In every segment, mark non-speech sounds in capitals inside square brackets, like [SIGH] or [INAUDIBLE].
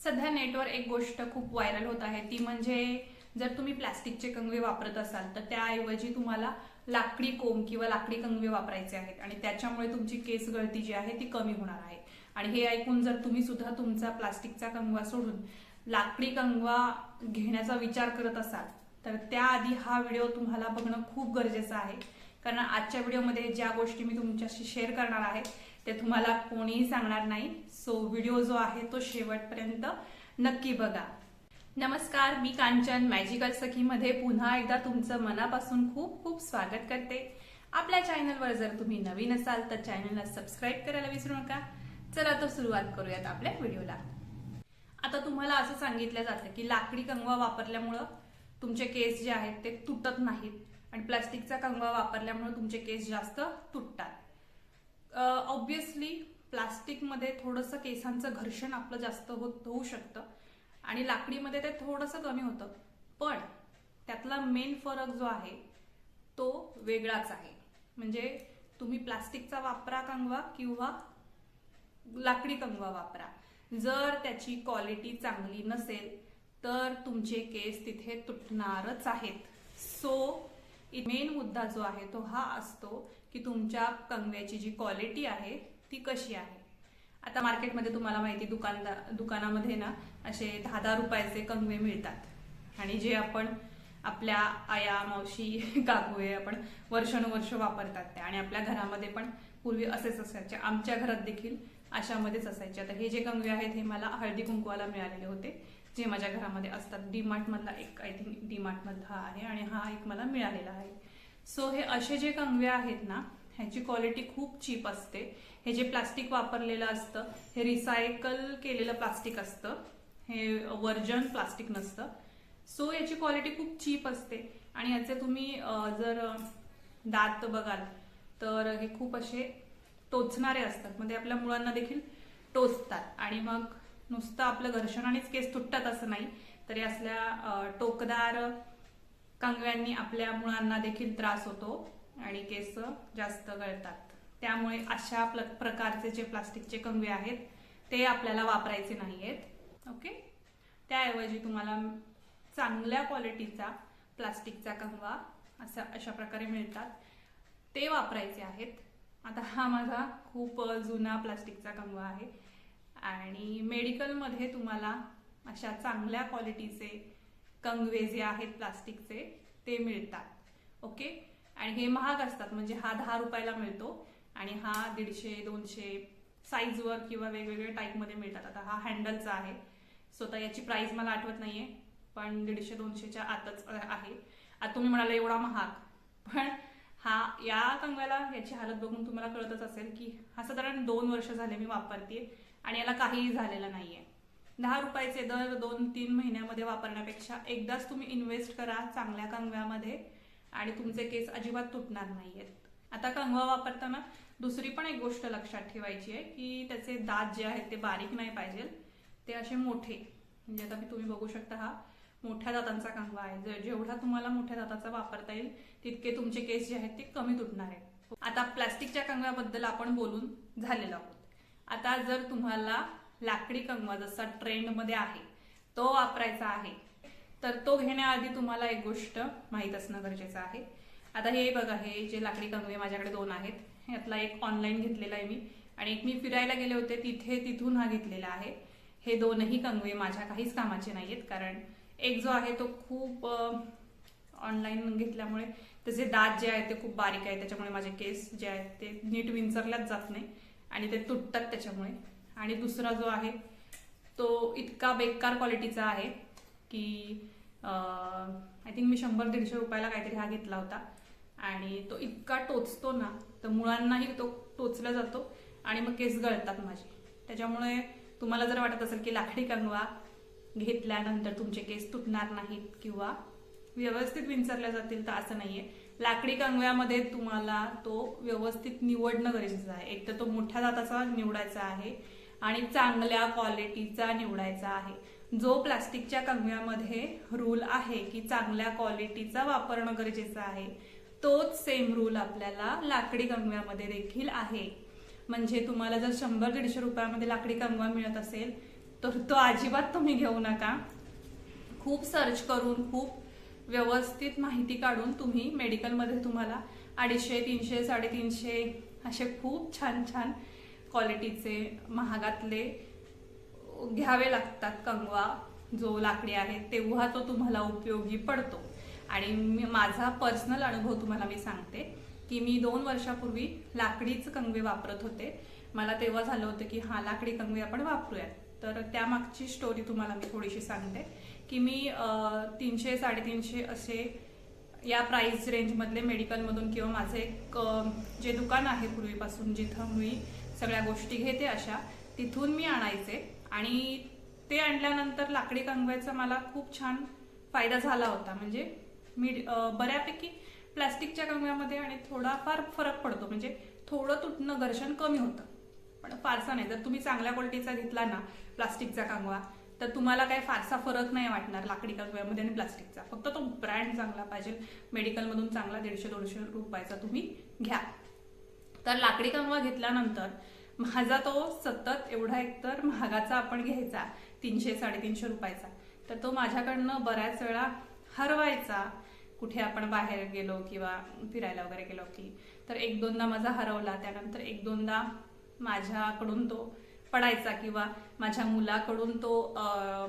सध्या नेटवर एक गोष्ट खूप व्हायरल होत आहे ती म्हणजे जर तुम्ही प्लास्टिकचे कंगवे वापरत असाल तर त्याऐवजी तुम्हाला लाकडी कोंब किंवा लाकडी कंगवे वापरायचे आहेत आणि त्याच्यामुळे तुमची केस गळती जी आहे ती कमी होणार आहे. आणि हे ऐकून जर तुम्ही सुद्धा तुमचा प्लास्टिकचा कंगवा सोडून लाकडी कंगवा घेण्याचा विचार करत असाल तर त्याआधी हा व्हिडिओ तुम्हाला बघणं खूप गरजेचं आहे. कारण आजच्या व्हिडिओमध्ये ज्या गोष्टी मी तुमच्याशी शेअर करणार आहे ते तुम्हाला कोणीही सांगणार नाही. सो व्हिडिओ जो आहे तो शेवटपर्यंत नक्की बघा. नमस्कार मी कांचन मॅजिकल सखीमध्ये पुन्हा एकदा तुमचं मनापासून खूप खूप स्वागत करते. आपल्या चॅनलवर जर तुम्ही नवीन असाल तर चॅनलला सबस्क्राईब करायला विसरू नका. चला तर सुरुवात करूयात आपल्या व्हिडिओला आता तुम्हाला असं सांगितलं जातं की लाकडी कंगवा वापरल्यामुळं तुमचे केस जे आहेत ते तुटत नाहीत. आणि प्लास्टिकचा कंगवा वापरल्यामुळे तुमचे केस जास्त तुटतात. ऑब्विसली प्लास्टिकमध्ये थोडंसं केसांचं घर्षण आपलं जास्त होत होऊ शकतं. आणि लाकडीमध्ये ते थोडंसं कमी होतं. पण त्यातला मेन फरक जो आहे तो वेगळाच आहे. म्हणजे तुम्ही प्लास्टिकचा वापरा कंगवा किंवा लाकडी कंगवा वापरा. जर त्याची क्वालिटी चांगली नसेल तर तुमचे केस तिथे तुटणारच आहेत. सो मेन मुद्दा जो आहे तो हा असतो की तुमच्या कंगव्याची जी क्वालिटी आहे ती कशी आहे? आता मार्केटमध्ये तुम्हाला माहिती दुकानदार दुकानामध्ये ना असे दहा दहा रुपयाचे कंगवे मिळतात. आणि जे आपण आपल्या आया मावशी [LAUGHS] काकूए आपण वर्षानुवर्ष वापरतात त्या. आणि आपल्या घरामध्ये पण पूर्वी असेच असायचे. आमच्या घरात देखील अशामध्येच असायचे. आता हे जे कंगवे आहेत हे मला हळदी कुंकवाला मिळालेले होते. जे माझ्या घरामध्ये असतात. डी मार्टमधला एक आय थिंक डीमार्ट मधला आहे आणि हा एक मला मिळालेला आहे. सो हे असे जे कंगवे आहेत ना ह्याची क्वालिटी खूप चीप असते. हे जे प्लास्टिक वापरलेलं असतं हे रिसायकल केलेलं प्लास्टिक असतं. हे वर्जन प्लास्टिक नसतं. सो याची क्वालिटी खूप चीप असते. आणि याचे तुम्ही जर दात बघाल तर हे खूप असे टोचणारे असतात. म्हणजे आपल्या मुलांना देखील टोचतात. आणि मग नुसतं आपलं घर्षणानेच केस तुटतात असं नाही. तर या असल्या टोकदार कंगव्यांनी आपल्या मुळांना देखील त्रास होतो आणि केस जास्त गळतात. त्यामुळे अशा प्ल- प्रकारचे जे प्लास्टिकचे कंगवे आहेत ते आपल्याला वापरायचे नाहीयेत. ओके? त्याऐवजी तुम्हाला चांगल्या क्वालिटीचा प्लास्टिकचा कंगवा असा अशा प्रकारे मिळतात. ते वापरायचे आहेत. आता हा माझा खूप जुना प्लास्टिकचा कंगवा आहे. आणि मेडिकलमध्ये तुम्हाला अशा चांगल्या क्वालिटीचे कंगवे जे आहेत प्लास्टिकचे ते मिळतात. ओके? आणि हे महाग असतात म्हणजे हा दहा रुपयाला मिळतो आणि हा दीडशे दोनशे साईजवर किंवा वेगवेगळ्या टाईपमध्ये मिळतात. आता हा हँडलचा आहे. स्वतः याची प्राइस मला आठवत नाहीये पण दीडशे दोनशेच्या आतच आहे. आता तुम्ही म्हणाला एवढा महाग. पण हा या कंगव्याला याची हालत बघून तुम्हाला कळतच असेल की हा साधारण दोन वर्ष झाले मी वापरते आणि याला काहीही झालेलं नाहीये. दहा रुपयाचे दर दोन तीन महिन्यामध्ये वापरण्यापेक्षा एकदाच तुम्ही इन्व्हेस्ट करा चांगल्या कंगव्यामध्ये आणि तुमचे केस अजिबात तुटणार नाहीयेत. आता कंगवा वापरताना दुसरी पण एक गोष्ट लक्षात ठेवायची आहे की त्याचे दात जे आहेत ते बारीक नाही पाहिजे ते असे मोठे. म्हणजे आता मी तुम्ही बघू शकता हा मोठ्या दातांचा कंगवा आहे. जेवढा तुम्हाला मोठ्या दाताचा वापरता येईल तितके तुमचे केस जे आहेत ते कमी तुटणार आहेत. आता प्लास्टिकच्या कंगव्याबद्दल आपण बोलून झालेलो आहोत. आता जर तुम्हाला लाकडी कंगवा जसा ट्रेंडमध्ये आहे तो वापरायचा आहे तर तो घेण्याआधी तुम्हाला एक गोष्ट माहीत असणं गरजेचं आहे. आता हे बघा हे जे लाकडी कंगवे माझ्याकडे दोन आहेत यातला एक ऑनलाईन घेतलेला आहे मी आणि एक मी फिरायला गेले होते तिथे तिथून हा घेतलेला आहे. हे दोनही कंगवे माझ्या काहीच कामाचे नाही आहेत कारण एक जो आहे तो खूप ऑनलाईन घेतल्यामुळे त्याचे दात जे आहेत ते खूप बारीक आहे त्याच्यामुळे माझे केस जे आहेत ते नीट विंचरल्याच जात नाही. आणि ते तुटतात त्याच्यामुळे. आणि दुसरा जो आहे तो इतका बेकार क्वालिटीचा आहे की आय थिंक मी शंभर दीडशे रुपयाला काहीतरी हा घेतला होता. आणि तो इतका टोचतो ना तर मुळांनाही तो टोचला जातो आणि मग केस गळतात माझे. त्याच्यामुळे तुम्हाला जर वाटत असेल की लाकडी कंगवा घेतल्यानंतर तुमचे केस तुटणार नाहीत किंवा व्यवस्थित विंचरल्या जातील तर असं नाहीये. लाकडी कंगव्यामध्ये तुम्हाला तो व्यवस्थित निवडणं गरजेचं आहे. एक तर तो मोठ्या दाताचा निवडायचा आहे आणि चांगल्या क्वालिटीचा निवडायचा आहे. जो प्लास्टिकच्या कंगव्यामध्ये रूल आहे की चांगल्या क्वालिटीचा वापरणं गरजेचं आहे तोच सेम रूल आपल्याला लाकडी कंगव्यामध्ये देखील आहे. म्हणजे तुम्हाला जर शंभर दीडशे रुपयामध्ये लाकडी कंगवा मिळत असेल तर तो अजिबात तुम्ही घेऊ नका. खूप सर्च करून खूप व्यवस्थित माहिती काढून तुम्ही मेडिकलमध्ये तुम्हाला अडीचशे तीनशे साडेतीनशे असे खूप छान छान क्वालिटीचे महागातले घ्यावे लागतात कंगवा जो लाकडी आहे तेव्हा तो तुम्हाला उपयोगी पडतो. आणि मी माझा पर्सनल अनुभव तुम्हाला मी सांगते की मी दोन वर्षापूर्वी लाकडीच कंगवे वापरत होते. मला तेव्हा झालं होतं की हा लाकडी कंगवे आपण वापरूयात. तर त्यामागची स्टोरी तुम्हाला मी थोडीशी सांगते. की मी तीनशे साडेतीनशे असे या प्राईस रेंजमधले मेडिकलमधून किंवा माझं एक जे दुकान आहे पूर्वीपासून जिथं मी सगळ्या गोष्टी घेते अशा तिथून मी आणायचे. आणि ते आणल्यानंतर लाकडी कंगव्याचा मला खूप छान फायदा झाला होता. म्हणजे मी बऱ्यापैकी प्लास्टिकच्या कंगव्यामध्ये आणि थोडाफार फरक पडतो. म्हणजे थोडं तुटणं घर्षण कमी होतं. पण फारसा नाही. जर तुम्ही चांगल्या क्वालिटीचा घेतला ना प्लास्टिकचा कांगवा तर तुम्हाला काय फारसा फरक नाही वाटणार लाकडी कंगव्यामध्ये आणि प्लास्टिकचा. फक्त तो ब्रँड चांगला पाहिजे. मेडिकलमधून चांगला दीडशे दोनशे रुपयाचा तुम्ही घ्या. तर लाकडी कंगवा घेतल्यानंतर माझा तो सतत एवढा एकतर महागाचा आपण घ्यायचा तीनशे साडेतीनशे रुपयाचा. तर तो माझ्याकडनं बऱ्याच वेळा हरवायचा. कुठे आपण बाहेर गेलो किंवा फिरायला वगैरे गेलो की तर एक दोनदा माझा हरवला. त्यानंतर एक दोनदा माझ्याकडून तो पडायचा किंवा माझ्या मुलाकडून तो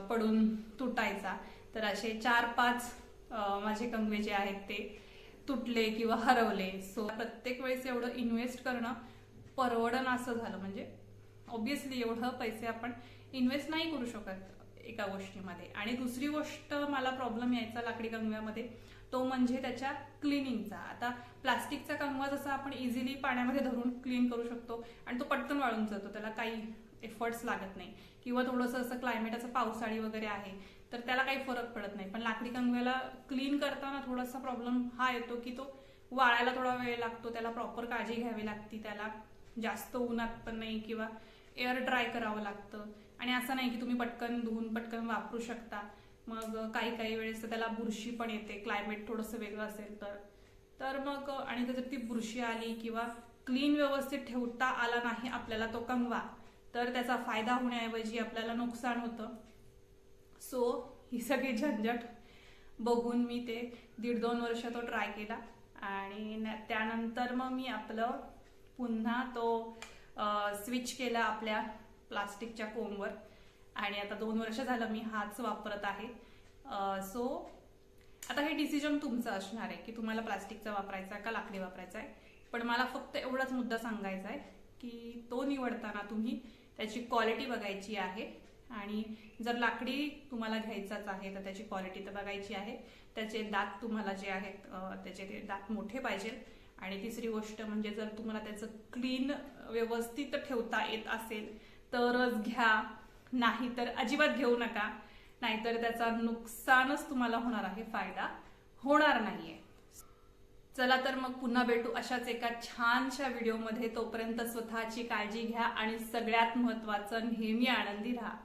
पडून तुटायचा. तर असे चार पाच माझे कंगवे जे आहेत ते तुटले किंवा हरवले. सो प्रत्येक वेळेस एवढं इन्व्हेस्ट करणं परवडन असं झालं. म्हणजे ऑब्विसली एवढं पैसे आपण इन्व्हेस्ट नाही करू शकत एका गोष्टीमध्ये. आणि दुसरी गोष्ट मला प्रॉब्लेम यायचा लाकडी कंगव्यामध्ये तो म्हणजे त्याच्या क्लिनिंगचा आता प्लास्टिकचा कंगवा जसा आपण इझिली पाण्यामध्ये धरून क्लीन करू शकतो आणि तो पटकन वाळून जातो. त्याला काही एफर्ट्स लागत नाही. किंवा थोडंसं असं क्लायमेट असं पावसाळी वगैरे आहे तर त्याला काही फरक पडत नाही. पण लाकडी कंगव्याला क्लीन करताना थोडासा प्रॉब्लेम हा येतो की तो वाळायला थोडा वेळ लागतो त्याला प्रॉपर काळजी घ्यावी लागती त्याला जास्त उन्हात पण नाही किंवा एअर ड्राय करावं लागतं. आणि असं नाही की तुम्ही पटकन धुवून पटकन वापरू शकता. मग काही काही वेळेस तर त्याला बुरशी पण येते. क्लायमेट थोडंसं वेगळं असेल तर. तर मग आणि जर ती बुरशी आली किंवा क्लीन व्यवस्थित ठेवता आला नाही आपल्याला तो कंगवा. तर त्याचा फायदा होण्याऐवजी आपल्याला नुकसान होतं. सो ही सगळी झंझट बघून मी ते दीड दोन वर्ष तो ट्राय केला. आणि त्यानंतर मग मी आपलं पुन्हा तो स्विच केला आपल्या प्लास्टिकच्या कोमवर. आणि आता दोन वर्ष झालं मी हाच वापरत आहे. सो आता हे डिसिजन तुमचं असणार आहे की तुम्हाला प्लास्टिकचा वापरायचा आहे का लाकडी वापरायचा आहे? पण मला फक्त एवढाच मुद्दा सांगायचा आहे की तो निवडताना तुम्ही त्याची क्वालिटी बघायची आहे. आणि जर लाकडी तुम्हाला घ्यायचाच आहे तर त्याची क्वालिटी तर बघायची आहे. त्याचे दात तुम्हाला जे आहेत त्याचे ते दात मोठे पाहिजेत आणि तिसरी गोष्ट म्हणजे जर तुम्हाला त्याचं क्लीन व्यवस्थित ठेवता येत असेल तरच घ्या. नाही तर अजिबात घेऊ नका. नाहीतर त्याचा नुकसानच तुम्हाला होणार आहे फायदा होणार नाहीये. चला तर मग पुन्हा भेटू अशाच एका छानशा व्हिडिओमध्ये तोपर्यंत स्वतःची काळजी घ्या आणि सगळ्यात महत्वाचं नेहमी आनंदी राहा.